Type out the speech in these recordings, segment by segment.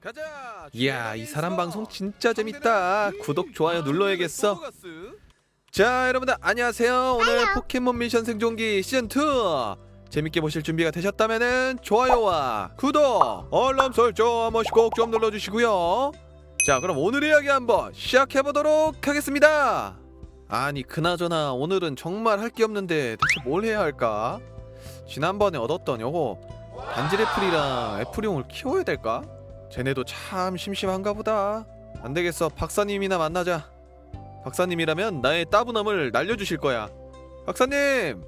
가자. 이야 이 사람 방송 진짜 재밌다. 구독 좋아요 눌러야겠어. 자 여러분들 안녕하세요. 오늘 포켓몬 미션 생존기 시즌2 재밌게 보실 준비가 되셨다면 좋아요와 구독 알람 설정 한 번씩 꼭 좀 눌러주시고요. 자 그럼 오늘 이야기 한번 시작해보도록 하겠습니다. 아니 그나저나 오늘은 정말 할 게 없는데 대체 뭘 해야 할까? 지난번에 얻었던 요거 단질 애플이랑 애플용을 키워야 될까? 쟤네도 참 심심한가 보다. 안 되겠어. 박사님이나 만나자. 박사님이라면 나의 따분함을 날려주실 거야. 박사님,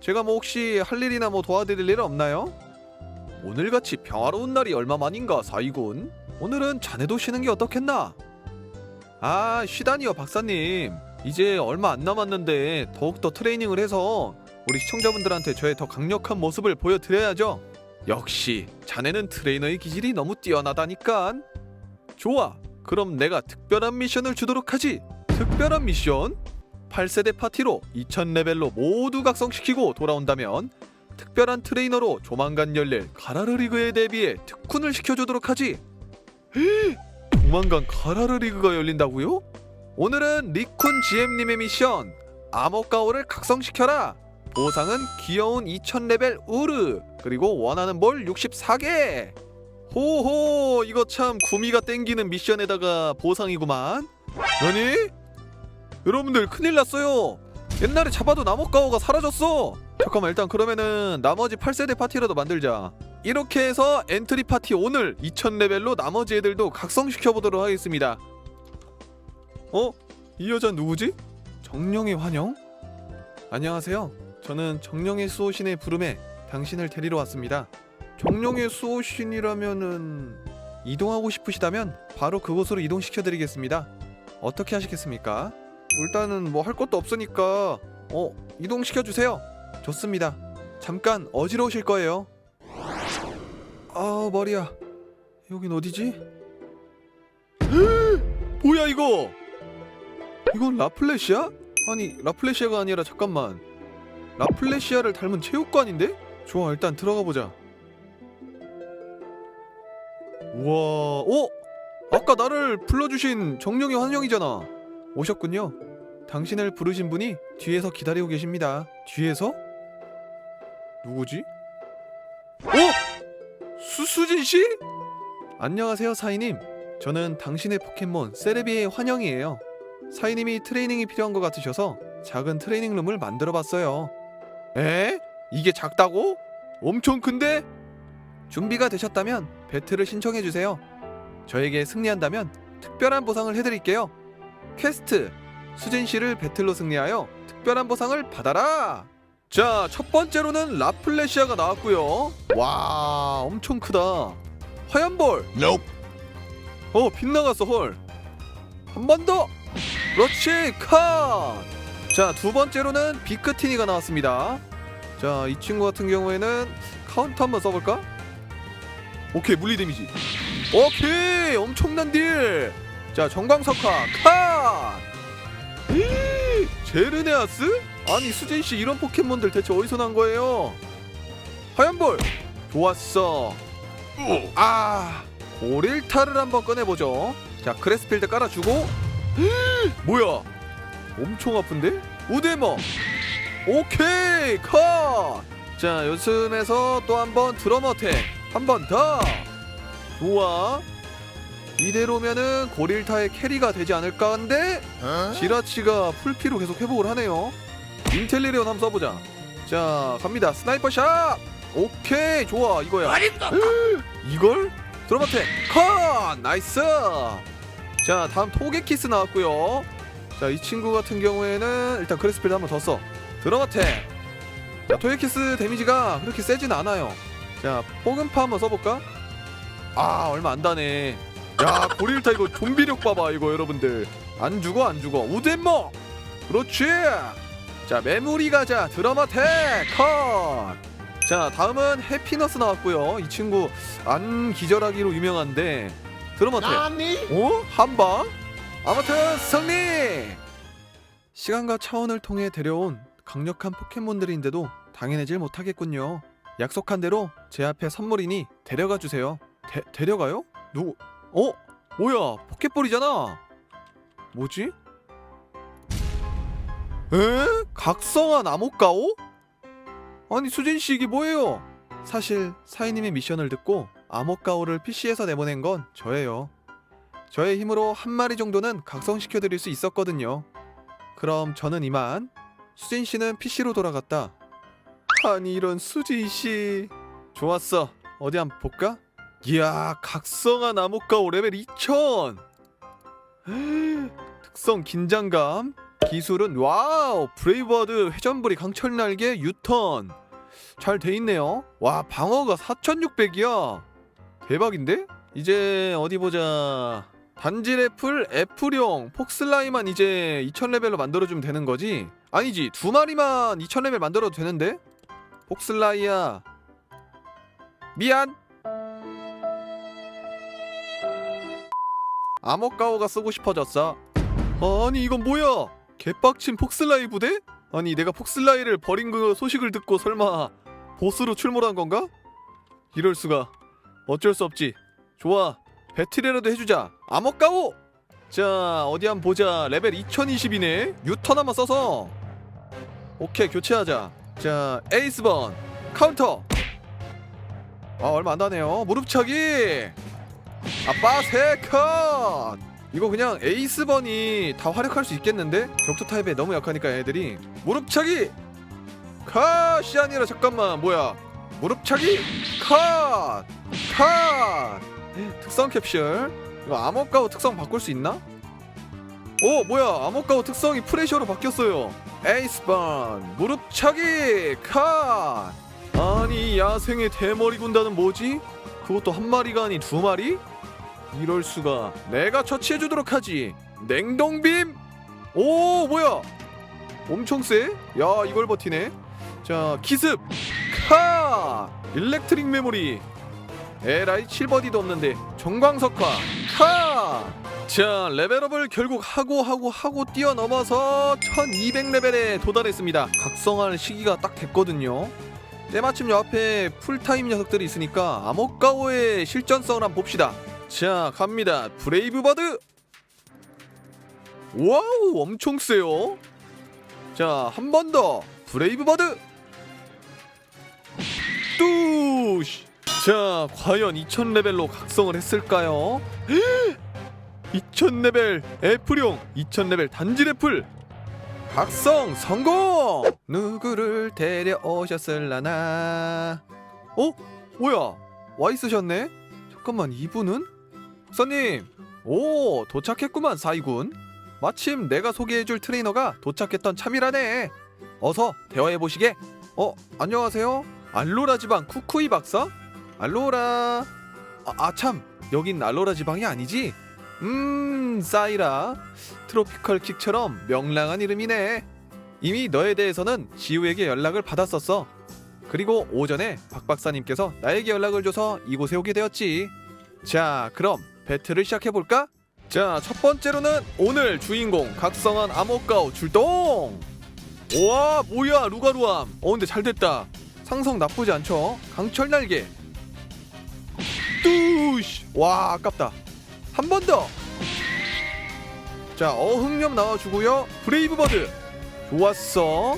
제가 뭐 혹시 할 일이나 뭐 도와드릴 일 없나요? 오늘같이 평화로운 날이 얼마만인가 사이군. 오늘은 자네도 쉬는 게 어떻겠나? 아, 쉬다니요, 박사님. 이제 얼마 안 남았는데 더욱더 트레이닝을 해서 우리 시청자분들한테 저의 더 강력한 모습을 보여드려야죠. 역시 자네는 트레이너의 기질이 너무 뛰어나다니까. 좋아. 그럼 내가 특별한 미션을 주도록 하지. 특별한 미션? 8세대 파티로 2000레벨로 모두 각성시키고 돌아온다면 특별한 트레이너로 조만간 열릴 가라르 리그에 대비해 특훈을 시켜주도록 하지. 헤, 조만간 가라르 리그가 열린다고요? 오늘은 리쿤 GM님의 미션 암호가오를 각성시켜라. 보상은 귀여운 2000레벨 우르 그리고 원하는 볼 64개 호호 이거 참 구미가 땡기는 미션에다가 보상이구만 아니? 여러분들 큰일 났어요 옛날에 잡아도 나목가오가 사라졌어 잠깐만 일단 그러면은 나머지 8세대 파티라도 만들자 이렇게 해서 엔트리 파티 오늘 2000레벨로 나머지 애들도 각성시켜보도록 하겠습니다 어? 이 여자 누구지? 정령의 환영? 안녕하세요 저는 정령의 수호신의 부름에 당신을 데리러 왔습니다. 정령의 수호신이라면은 이동하고 싶으시다면 바로 그곳으로 이동시켜 드리겠습니다. 어떻게 하시겠습니까? 일단은 뭐 할 것도 없으니까 어 이동시켜 주세요. 좋습니다. 잠깐 어지러우실 거예요. 아 머리야. 여긴 어디지? 뭐야 이거? 이건 라플래시야? 아니 라플래시아가 아니라 잠깐만. 라플래시아를 닮은 체육관인데? 좋아 일단 들어가 보자. 우와, 어? 아까 나를 불러주신 정령의 환영이잖아. 오셨군요. 당신을 부르신 분이 뒤에서 기다리고 계십니다. 뒤에서? 누구지? 어? 수수진 씨? 안녕하세요 사이님. 저는 당신의 포켓몬 세레비의 환영이에요. 사이님이 트레이닝이 필요한 것 같으셔서 작은 트레이닝룸을 만들어봤어요. 에? 이게 작다고? 엄청 큰데? 준비가 되셨다면 배틀을 신청해 주세요. 저에게 승리한다면 특별한 보상을 해드릴게요. 퀘스트 수진 씨를 배틀로 승리하여 특별한 보상을 받아라. 자, 첫 번째로는 라플레시아가 나왔고요. 와, 엄청 크다. 화염볼. Nope. 어, 빗나갔어 헐. 한 번 더. 그렇지, 컷. 자, 두 번째로는 비크티니가 나왔습니다. 자, 이 친구 같은 경우에는 카운터 한번 써볼까? 오케이, 물리 데미지. 오케이, 엄청난 딜. 자, 정광석화, 카. 이, 제르네아스? 아니, 수진 씨 이런 포켓몬들 대체 어디서 난 거예요? 하얀 볼. 좋았어. 아, 고릴타를 한번 꺼내보죠. 자, 크레스필드 깔아주고. 뭐야? 엄청 아픈데? 우데모. 오케이 컷. 자 요즘에서 또 한 번 드러머텍 한번 더. 좋아. 이대로면은 고릴타의 캐리가 되지 않을까 한데 지라치가 풀피로 계속 회복을 하네요. 인텔리리온 한번 써보자. 자 갑니다. 스나이퍼 샷. 오케이 좋아 이거야. 이걸 드러머텍 컷 나이스. 자 다음 토게키스 나왔고요. 자 이 친구 같은 경우에는 일단 크레스필드 한번 더 써. 드러마텍 자 토요키스 데미지가 그렇게 세진 않아요. 자 포근파 한번 써볼까? 아 얼마 안 다네. 야 고릴타 이거 좀비력 봐봐 이거 여러분들. 안 죽어 안 죽어. 우덴모! 그렇지! 자 메모리 가자. 드러마텍 컷 자 다음은 해피너스 나왔고요. 이 친구 안 기절하기로 유명한데. 드러마텍 어? 한 방? 아무튼 승리! 시간과 차원을 통해 데려온 강력한 포켓몬들인데도 당해내질 못하겠군요. 약속한 대로 제 앞에 선물이니 데려가 주세요. 데, 데려가요? 누구? 어? 뭐야? 포켓볼이잖아. 뭐지? 에? 각성한 암흑가오? 아니 수진 씨 이게 뭐예요? 사실 사이님의 미션을 듣고 암흑가오를 PC에서 내보낸 건 저예요. 저의 힘으로 한 마리 정도는 각성시켜 드릴 수 있었거든요. 그럼 저는 이만 수진 씨는 PC로 돌아갔다. 아니 이런 수진 씨. 좋았어. 어디 한번 볼까? 이야 각성한 암흑가오 레벨 2000. 특성 긴장감. 기술은 와우 브레이브버드 회전불이 강철 날개 유턴. 잘 돼 있네요. 와 방어가 4600이야. 대박인데? 이제 어디 보자. 단지 래플 애플용 폭슬라이만 이제 2000레벨로 만들어주면 되는 거지? 아니지 두 마리만 2000레벨 만들어도 되는데? 폭슬라이야 미안 암흑가오가 쓰고 싶어졌어 아니 이건 뭐야 개빡친 폭슬라이 부대? 아니 내가 폭슬라이를 버린 그 소식을 듣고 설마 보스로 출몰한 건가? 이럴 수가 어쩔 수 없지 좋아 배틀이라도 해주자 암흑가오. 자 어디 한번 보자. 레벨 2020이네. 유턴 한번 써서. 오케이 교체하자. 자 에이스번. 카운터. 아 얼마 안 나네요. 무릎차기. 아빠 세컷. 이거 그냥 에이스번이 다 활약할 수 있겠는데? 격투 타입에 너무 약하니까 애들이. 무릎차기. 컷이 아니라 잠깐만 뭐야? 무릎차기. 컷. 컷! 특성 캡슐 이거 암흑가오 특성 바꿀 수 있나? 오 뭐야. 암흑가오 특성이 프레셔로 바뀌었어요. 에이스번 무릎차기 컷 아니 야생의 대머리 군단은 뭐지? 그것도 한 마리가 아닌 두 마리? 이럴 수가. 내가 처치해 주도록 하지. 냉동빔! 오 뭐야. 엄청 세? 야 이걸 버티네. 자 기습! 카! 일렉트릭 메모리. 에라이 7버디도 없는데 정광석화 카! 자 레벨업을 결국 하고 하고 하고 뛰어넘어서 1200레벨에 도달했습니다. 각성할 시기가 딱 됐거든요. 때마침 요 앞에 풀타임 녀석들이 있으니까 암흑가오의 실전성을 한번 봅시다. 자 갑니다. 브레이브버드! 와우 엄청 세요. 자 한 번 더. 브레이브버드! 뚜시 자 과연 2000레벨로 각성을 했을까요? 2000레벨 애플용 2000레벨 단지 애플. 각성 성공! 누구를 데려오셨을라나? 어? 뭐야? 와 있으셨네? 잠깐만 이분은? 박사님 오 도착했구만 사이군. 마침 내가 소개해줄 트레이너가 도착했던 참이라네. 어서 대화해보시게. 어 안녕하세요. 알로라 지방 쿠쿠이 박사 알로라. 아 참. 여긴 알로라 지방이 아니지? 음 사이라. 트로피컬 킥처럼 명랑한 이름이네. 이미 너에 대해서는 지우에게 연락을 받았었어. 그리고 오전에 박 박사님께서 나에게 연락을 줘서 이곳에 오게 되었지. 자 그럼 배틀을 시작해볼까? 자 첫 번째로는 오늘 주인공 각성한 암흑가오 출동! 와 뭐야 루가루암. 어 근데 잘 됐다. 상성 나쁘지 않죠? 강철 날개 뚜시. 와 아깝다. 한 번 더. 자 어흥염 나와주고요. 브레이브버드. 좋았어.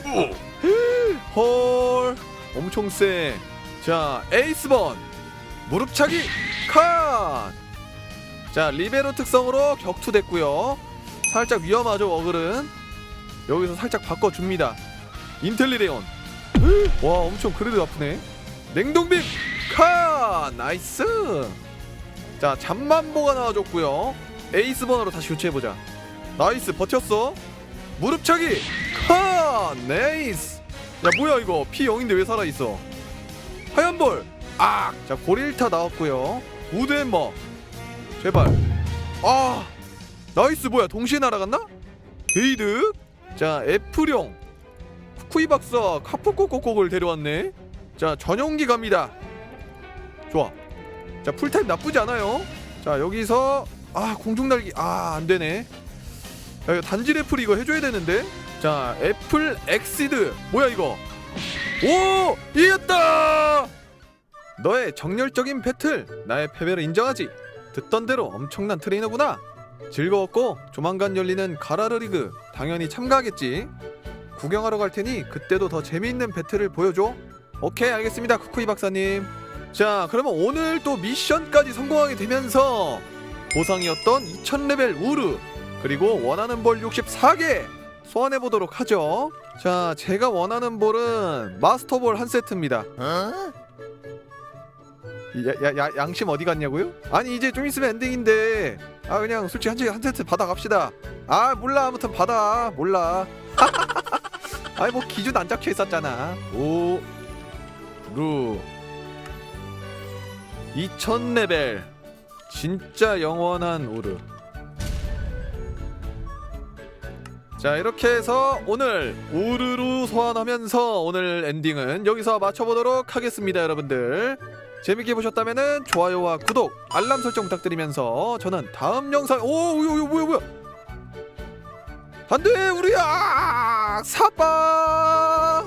헐 엄청 세자 에이스번. 무릎차기 컷자 리베로 특성으로 격투됐고요. 살짝 위험하죠 어글은. 여기서 살짝 바꿔줍니다. 인텔리레온. 와 엄청 그래도 아프네. 냉동빔 컷 나이스. 자 잠만보가 나와줬고요. 에이스번으로 다시 교체해보자. 나이스 버텼어. 무릎차기. 컷 네이스. 야 뭐야 이거? 피 0인데 왜 살아있어? 하얀볼. 악자 고릴타 나왔고요. 우드 햄머. 제발. 아 나이스 뭐야? 동시에 날아갔나? 게이드. 자 애플용 쿠이 박사 카푸코코콕을 데려왔네. 자 전용기 갑니다 좋아 자 풀타임 나쁘지 않아요 자 여기서 아 공중 날기 아 안 되네 야 이거 단지 래플 이거 해줘야 되는데 자 애플 엑시드 뭐야 이거 오 이겼다 너의 정열적인 배틀 나의 패배를 인정하지 듣던 대로 엄청난 트레이너구나. 즐거웠고 조만간 열리는 가라르 리그 당연히 참가하겠지. 구경하러 갈 테니 그때도 더 재미있는 배틀을 보여줘. 오케이 알겠습니다 쿠쿠이 박사님. 자 그러면 오늘 또 미션까지 성공하게 되면서 보상이었던 2000레벨 우르 그리고 원하는 볼 64개 소환해 보도록 하죠. 자 제가 원하는 볼은 마스터볼 한 세트입니다. 야, 야, 야, 양심 어디 갔냐고요? 아니 이제 좀 있으면 엔딩인데. 아 그냥 솔직히 한, 세- 한 세트 받아 갑시다. 아 몰라. 아무튼 받아. 몰라. 아니 뭐 기준 안 적혀 있었잖아. 오루 2000레벨. 진짜 영원한 우르 자 이렇게 해서 오늘 우르루 소환하면서 오늘 엔딩은 여기서 맞춰보도록 하겠습니다 여러분들. 재밌게 보셨다면 좋아요와 구독 알람 설정 부탁드리면서 저는 다음 영상 오 이거 뭐야 뭐야? 안돼 우리야! 사빠